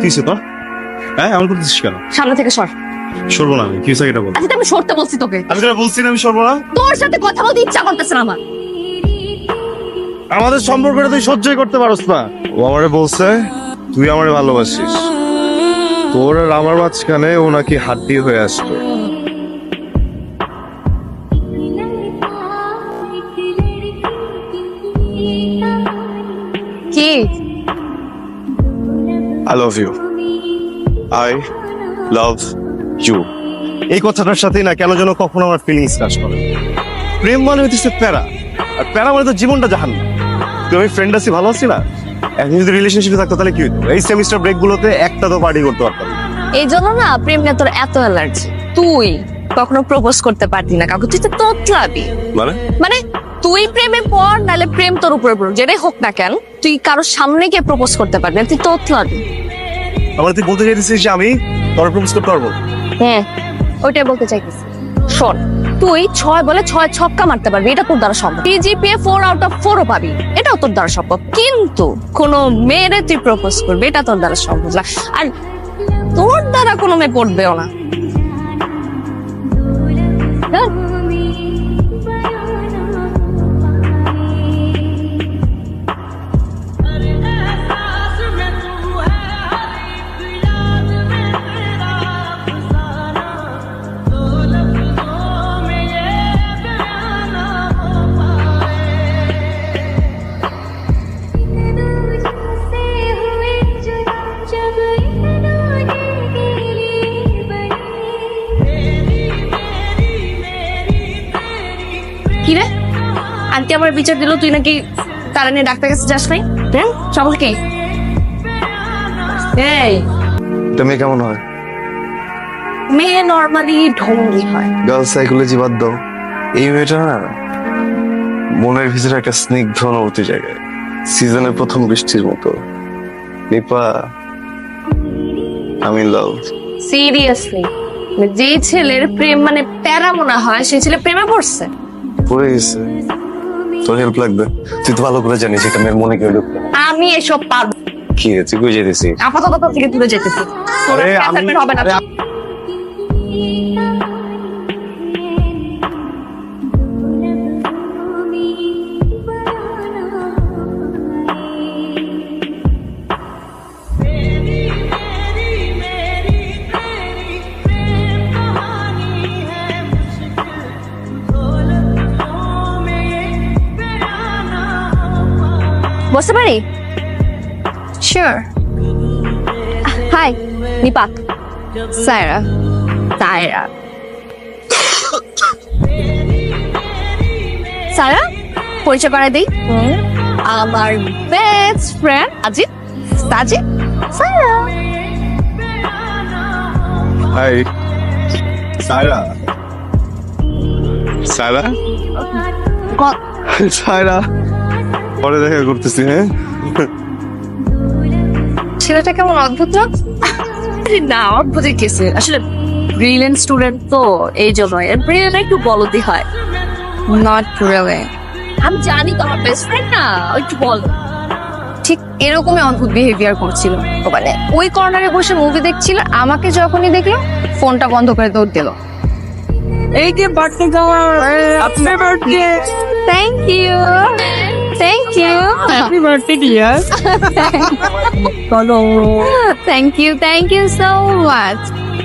কি হয়েছে তোর? হ্যাঁ এমন করতেছিস কেন? সামনে থেকে সর। সরবো না আমি কি হয়েছে এটা বল। আচ্ছা আমি সরতে বলছি তোকে। আমি তোরা বলছি না আমি সরবো না। তোর সাথে কথা বলতে ইচ্ছা করতেছে না আমার। আমাদের সম্পর্কটা তুই সহ্যই করতে পারস না। ও আমারে বলছে তুই আমারে ভালোবাসিস। তোর আর আমার মাঝখানে ও নাকি হাড্ডি হয়ে আসবে। কি? I love you I love you এই কথাটার সাথেই না কেন যেন কখনো আমার ফিলিংস কাজ করে। প্রেম মানে হচ্ছে প্যারা। আর প্যারা মানে তো জীবনটা জাহান। তুই আমি ফ্রেন্ড আছি ভালো আছি না? এখন যদি রিলেশনশিপে থাকতো তাহলে কি হতো এই সেমিস্টার ব্রেক গুলোতে একটা তো পার্টি করতে পারতাম। না। এই জন্য না প্রেম নিয়ে তোর এত অ্যালার্জি তুই কখনো প্রপোজ করতে পারতি না কাউকে। তুই তো তোতলাবি। মানে? মানে তুই প্রেমে পড় নাহলে প্রেম তোর উপরে পড়ুক। যেটাই হোক না কেন তুই কারোর সামনে গিয়ে প্রপোজ করতে পারবি না তুই তোতলাবি। আমার তুই বলতে চাইতেছিস যে আমি তোর প্রপোজ করতে পারব? হ্যাঁ ওইটাই বলতে চাইতেছি। শোন তুই ছয় বলে ছয় ছক্কা মারতে পারবি এটা তোর দ্বারা সম্ভব। টিজিপিএ ফোর আউট অফ ফোরও পাবি এটাও তোর দ্বারা সম্ভব। কিন্তু কোনো মেয়েরে তুই প্রপোজ করবি এটা তোর দ্বারা সম্ভব না। আর তোর দ্বারা কোনো মেয়ে পড়বেও না। আন্টি আমার বিচার দিল তুই নাকি তারা নিয়ে ডাক্তার কাছে যাস নাই? হ্যাঁ? সবল কে? এই। এটা কেমন হয়? মেয়ে নর্মালি ঢঙ্গি হয়। গার্ল সাইকোলজি বাদ দাও। এই মেয়েটা না মনের ভিতরে একটা স্নিগ্ধ অনুভূতি জায়গায় সিজনের প্রথম বৃষ্টির মতো। নিপা আমি লাভ সিরিয়াসলি যে ছেলের প্রেম মানে প্যারা মনে হয় সেই ছেলে প্রেমে পড়ছে? পড়ে গেছে। তোর হেল্প লাগবে। তুই তো ভালো করে জানিস এটা মেয়ের মনে কেউ ঢুকবে আমি এসব পারব কি রে তুই বুঝে দিছিস আপাতত থেকে দূরে যেতেছি আরে আমি হবে না। বসতে পারি শিওর হাই নিপাক সায়রা সায়রা সায়রা পরিচয় করাই দিই। আমার best friend Ajit Sajid Saira hi Saira Saira Saira পরে দেখা করতেছি হ্যাঁ? ছেলেটা কেমন অদ্ভুত না? না অদ্ভুত কেসে আসলে ব্রিলিয়েন্ট স্টুডেন্ট তো এই জন্য ব্রিলিয়েন্ট একটু বলদি হয়। নট রিয়েলি আমি জানি তো আমার বেস্ট ফ্রেন্ড না একটু বল। ঠিক এরকমই অদ্ভুত বিহেভিয়ার করছিল। মানে ওই কর্নারে বসে মুভি দেখছিল আমাকে যখনই দেখল ফোনটা বন্ধ করে দৌড় দিল। এই যে বার্থডে তোমার happy birthday thank you happy birthday dear চলো thank you thank you so much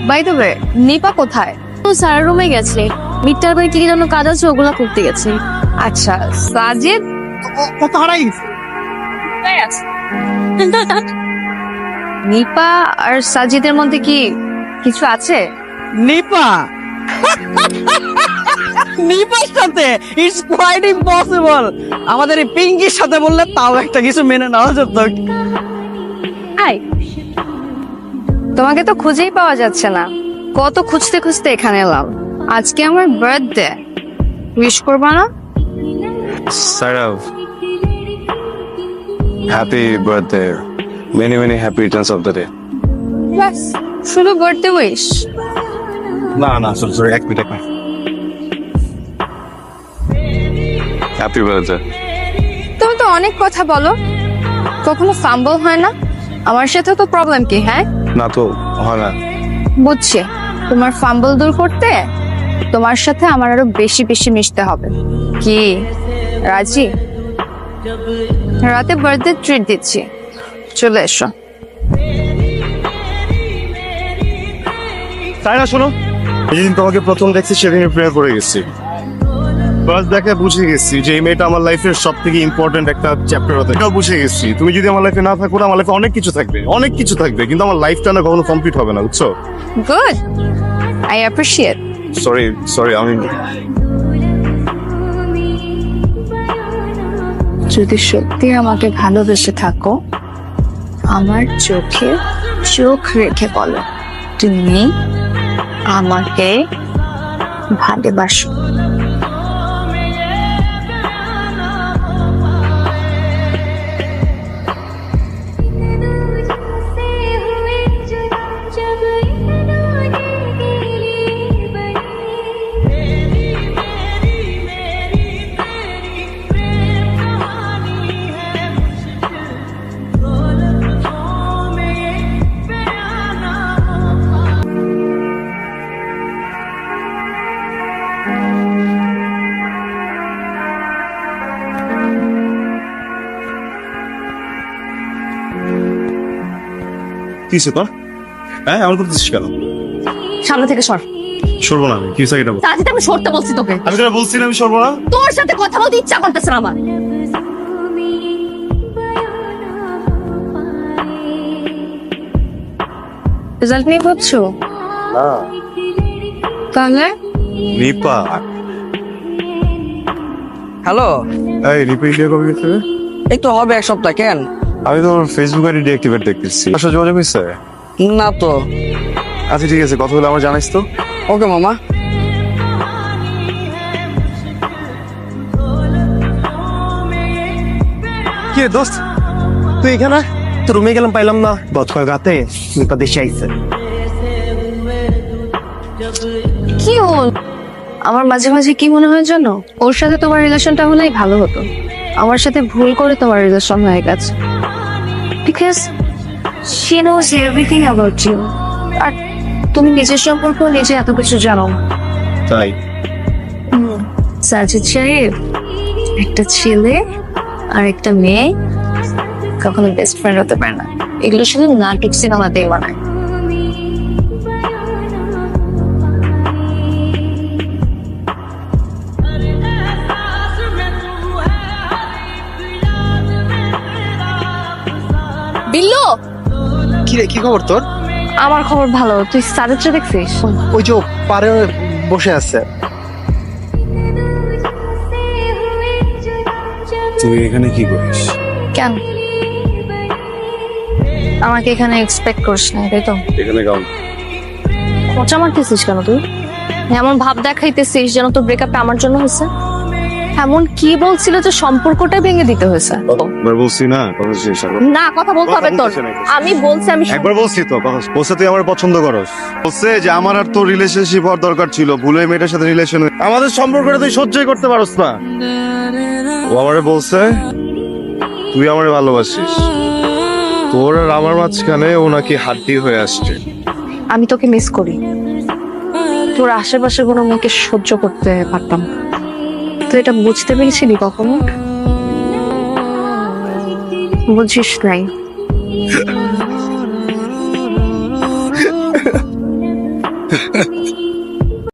by the way Nipa কোথায়? ও স্যার রুমে গেছে। মিটার বাই কি যেন কাজ আছে ওগুলা করতে গেছে। আচ্ছা সাজিদ? কত হারাই নিপা আর সাজিদের মধ্যে কি কিছু আছে? নিপা নিপার সাথে ইটস কোয়াইট ইম্পসিবল আমাদের এই পিঙ্কির সাথে বললে তাও একটা কিছু মেনে নেওয়া যেত। আই তোমাকে তো খুঁজেই পাওয়া যাচ্ছে না। কত খুঁজতে খুঁজতে এখানে এলাম। আজকে আমার বার্থডে উইশ করবা না? Saira happy birthday many many happy returns of the day ব্যাস শুধু বার্থডে উইশ না না সরি সরি এক মিনিট এক মিনিট হ্যাপি বার্থডে তুমি তো অনেক কথা বলো। কখনো ফাম্বল হয় না? আমার সাথে তো প্রবলেম কি হ্যাঁ? না তো হয় না। বুঝছি। তোমার ফাম্বল দূর করতে তোমার সাথে আমার আরও বেশি বেশি মিশতে হবে। কি? রাজি? রাতে বার্থডে ট্রিট দিচ্ছি। চলে এসো। তাই না শোনো? যেদিন তোমাকে প্রথম দেখছি সেদিন প্রেয়ার করে গেছি। ফার্স্ট দেখে বুঝে গেছি যে এই মেয়েটা আমার লাইফের সব থেকে ইম্পর্টেন্ট একটা চ্যাপ্টার হতে এটাও বুঝে গেছি। তুমি যদি আমার লাইফে না থাকো আমার লাইফে অনেক কিছু থাকবে অনেক কিছু থাকবে কিন্তু আমার লাইফটা না কখনো কমপ্লিট হবে না বুঝছ? Good I appreciate sorry sorry আমি যদি সত্যি আমাকে ভালোবেসে থাকো আমার চোখে চোখ রেখে বলো তুমি আমাকে ভালোবাসো। কি সে তোর? হ্যাঁ আমার করতেছিস কেন? সামনে থেকে সর। সরবো না আমি কি বল। আমি সরতে বলছি তোকে। আমি তোরা বলছি না আমি সরবো না। তোর সাথে কথা বলতে ইচ্ছা করতেছে না আমার। রেজাল্ট নিয়ে ভাবছ? না। তাহলে? রিপা হ্যালো? এই রিপা ইন্ডিয়া কবে গেছে এই তো হবে এক সপ্তাহ কেন? আমি তো ফেসবুক আইডি ডিঅ্যাক্টিভেট দেখতেছি। আসলে যোগাযোগ হয়েছে না তো। আচ্ছা ঠিক আছে কথা বলে আমার জানাইস তো। ওকে মামা। কি রে দোস্ত? তুই এখানে? তো রুমে গেলাম পাইলাম না। গত কয়েক রাতে রিপা দেশে আইছে। কি হল? আমার মাঝে মাঝে কি মনে হয় জানো? ওর সাথে তোমার রিলেশনটা হলেই ভালো হতো। আমার সাথে ভুল করে তোমার রিলেশন হয়ে গেছে। Because she knows everything about you. আর তুমি নিজের সম্পর্ক নিজে এত কিছু জানো। তাই? সাজিদ সাহেব একটা ছেলে আর একটা মেয়ে কখনো বেস্ট ফ্রেন্ড হতে পারে না। এগুলো শুধু নাটক সিনেমাতেই বানায় বিল্লু? কি রে কি খবর তোর? আমার খবর ভালো। তুই সাজিদটা দেখছিস? ওই যে পারে বসে আছে। তুই এখানে কি করিস? কেন? আমাকে এখানে এক্সপেক্ট করিস না তাই তো? এখানে গাও খোঁচা মারতেছিস কেন তুই? এমন ভাব দেখাইতেছিস যেন তোর ব্রেকআপটা আমার জন্য হয়েছে? এমন কি বলছিল যে সম্পর্কটা ভেঙে দিতে হয়েছে? একবার বলছি না কথা শেষ। না কথা বলতে হবে তোর। আমি বলছি আমি একবার বলছি তো কথা বলছে তুই আমার পছন্দ করস। বলছে যে আমার আর তোর রিলেশনশিপ হওয়ার দরকার ছিল। ভুলে মেয়েটার সাথে রিলেশন আমাদের সম্পর্কটা তুই সহ্যই করতে পারস না। ও আমারে বলছে তুই আমারে ভালোবাসিস। তোর আর আমার মাঝখানে ও নাকি হাড্ডি হয়ে আসছে। আমি তোকে মিস করি। তোর আশেপাশে কোনো মেয়েকে সহ্য করতে পারতাম না। তুই এটা বুঝতে পেরেছিলি কখনো? বুঝিস নাই।